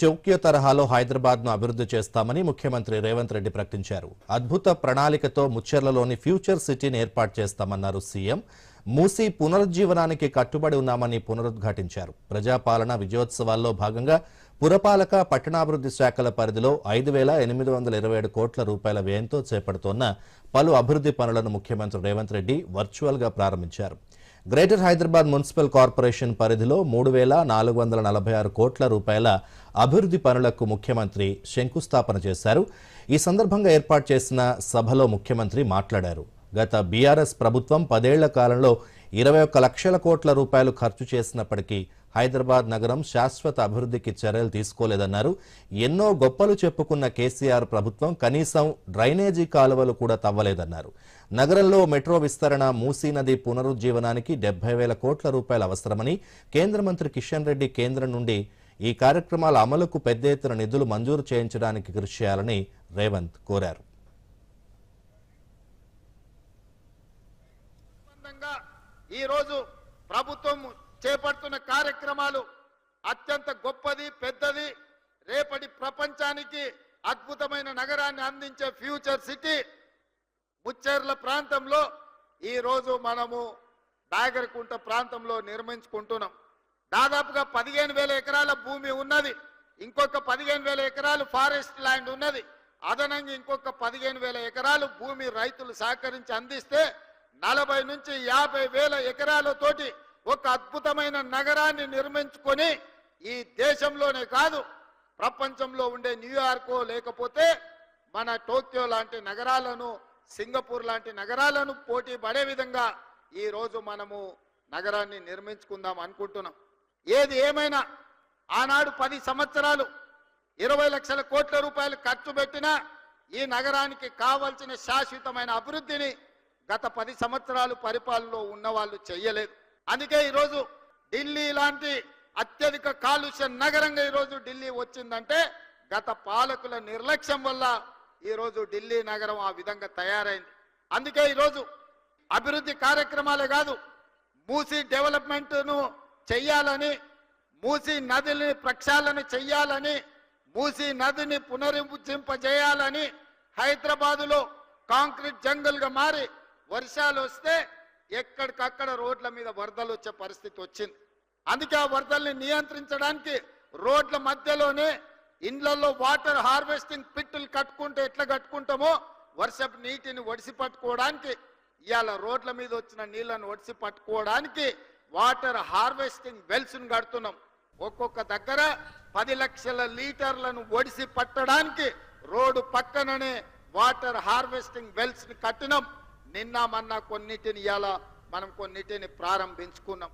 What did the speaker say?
Tokyo తరహాలో హైదరాబాద్ను అభివృద్ధి చేస్తామని ముఖ్యమంత్రి రేవంత్ రెడ్డి ప్రకటించారు. అద్భుత ప్రణాళికతో ముచ్చెర్లలోని ఫ్యూచర్ సిటీని ఏర్పాటు చేస్తామన్నారు సీఎం. మూసీ పునరుజ్జీవనానికి కట్టుబడి ఉన్నామని పునరుద్ఘాటించారు. ప్రజాపాలన విజయోత్సవాల్లో భాగంగా పురపాలక పట్టణాభివృద్ధి శాఖల పరిధిలో ఐదు వేల ఎనిమిది వందల ఇరవై ఏడు కోట్ల రూపాయల వ్యయంతో చేపడుతోన్న పలు అభివృద్ధి పనులను ముఖ్యమంత్రి రేవంత్ రెడ్డి వర్చువల్గా ప్రారంభించారు. గ్రేటర్ హైదరాబాద్ మున్సిపల్ కార్పొరేషన్ పరిధిలో మూడు వేల నాలుగు వందల నలభై ఆరు కోట్ల రూపాయల అభివృద్ధి పనులకు ముఖ్యమంత్రి శంకుస్థాపన చేశారు. ఈ సందర్భంగా ఏర్పాటు చేసిన సభలో ముఖ్యమంత్రి మాట్లాడారు. గత బీఆర్ఎస్ ప్రభుత్వం పదేళ్ళ కాలంలో ఇరవై ఒక్క లక్షల కోట్ల రూపాయలు ఖర్చు చేసినప్పటికీ హైదరాబాద్ నగరం శాశ్వత అభివృద్ధికి చర్యలు తీసుకోలేదన్నారు. ఎన్నో గొప్పలు చెప్పుకున్న కేసీఆర్ ప్రభుత్వం కనీసం డ్రైనేజీ కాలువలు కూడా తవ్వలేదన్నారు. నగరంలో మెట్రో విస్తరణ మూసీ నది పునరుజ్జీవనానికి డెబ్బై వేల కోట్ల రూపాయలు అవసరమని కేంద్ర మంత్రి కిషన్ రెడ్డి కేంద్రం నుండి ఈ కార్యక్రమాల అమలుకు పెద్ద ఎత్తున నిధులు మంజూరు చేయించడానికి కృషి చేయాలని రేవంత్ కోరారు. ఈ రోజు ప్రభుత్వం చేపడుతున్న కార్యక్రమాలు అత్యంత గొప్పది పెద్దది. రేపటి ప్రపంచానికి అద్భుతమైన నగరాన్ని అందించే ఫ్యూచర్ సిటీ ముచ్చేర్ల ప్రాంతంలో ఈరోజు మనము బాగరకుంట ప్రాంతంలో నిర్మించుకుంటున్నాం. దాదాపుగా పదిహేను వేల ఎకరాల భూమి ఉన్నది. ఇంకొక పదిహేను వేల ఎకరాలు ఫారెస్ట్ ల్యాండ్ ఉన్నది. అదనంగా ఇంకొక పదిహేను వేల ఎకరాలు భూమి రైతులు సహకరించి అందిస్తే నలభై నుంచి యాభై వేల ఎకరాలతోటి ఒక అద్భుతమైన నగరాన్ని నిర్మించుకొని ఈ దేశంలోనే కాదు ప్రపంచంలో ఉండే న్యూయార్కో లేకపోతే మన టోక్యో లాంటి నగరాలను సింగపూర్ లాంటి నగరాలను పోటీ పడే విధంగా ఈరోజు మనము నగరాన్ని నిర్మించుకుందాం అనుకుంటున్నాం. ఏది ఏమైనా ఆనాడు పది సంవత్సరాలు ఇరవై లక్షల కోట్ల రూపాయలు ఖర్చు పెట్టినా ఈ నగరానికి కావలసిన శాశ్వతమైన అభివృద్ధిని గత పది సంవత్సరాలు పరిపాలనలో ఉన్నవాళ్ళు చేయలేదు. చెయ్యలేదు అందుకే ఈరోజు ఢిల్లీ లాంటి అత్యధిక కాలుష్య నగరంగా ఈరోజు ఢిల్లీ వచ్చిందంటే గత పాలకుల నిర్లక్ష్యం వల్ల ఈరోజు ఢిల్లీ నగరం ఆ విధంగా తయారైంది. అందుకే ఈరోజు అభివృద్ధి కార్యక్రమాలే కాదు మూసీ డెవలప్మెంట్ను చెయ్యాలని మూసీ నదిని ప్రక్షాళన చెయ్యాలని మూసీ నదిని పునరుజ్జింపజేయాలని హైదరాబాదులో కాంక్రీట్ జంగల్గా మారి వర్షాలు వస్తే ఎక్కడికక్కడ రోడ్ల మీద వరదలు వచ్చే పరిస్థితి వచ్చింది. అందుకే ఆ వరదల్ని నియంత్రించడానికి రోడ్ల మధ్యలోనే ఇండ్లలో వాటర్ హార్వెస్టింగ్ పిట్టులు కట్టుకుంటే ఎట్లా కట్టుకుంటామో వర్షపు నీటిని ఒడిసి పట్టుకోవడానికి ఇవాళ రోడ్ల మీద వచ్చిన నీళ్ళను ఒడిసి పట్టుకోవడానికి వాటర్ హార్వెస్టింగ్ వెల్స్ను కడుతున్నాం. ఒక్కొక్క దగ్గర పది లక్షల లీటర్లను ఒడిసి పట్టడానికి రోడ్డు పక్కననే వాటర్ హార్వెస్టింగ్ వెల్స్ని కట్టినాం. నిన్న మొన్న కొన్నిటిని ఇవాళ మనం కొన్నిటిని ప్రారంభించుకున్నాం.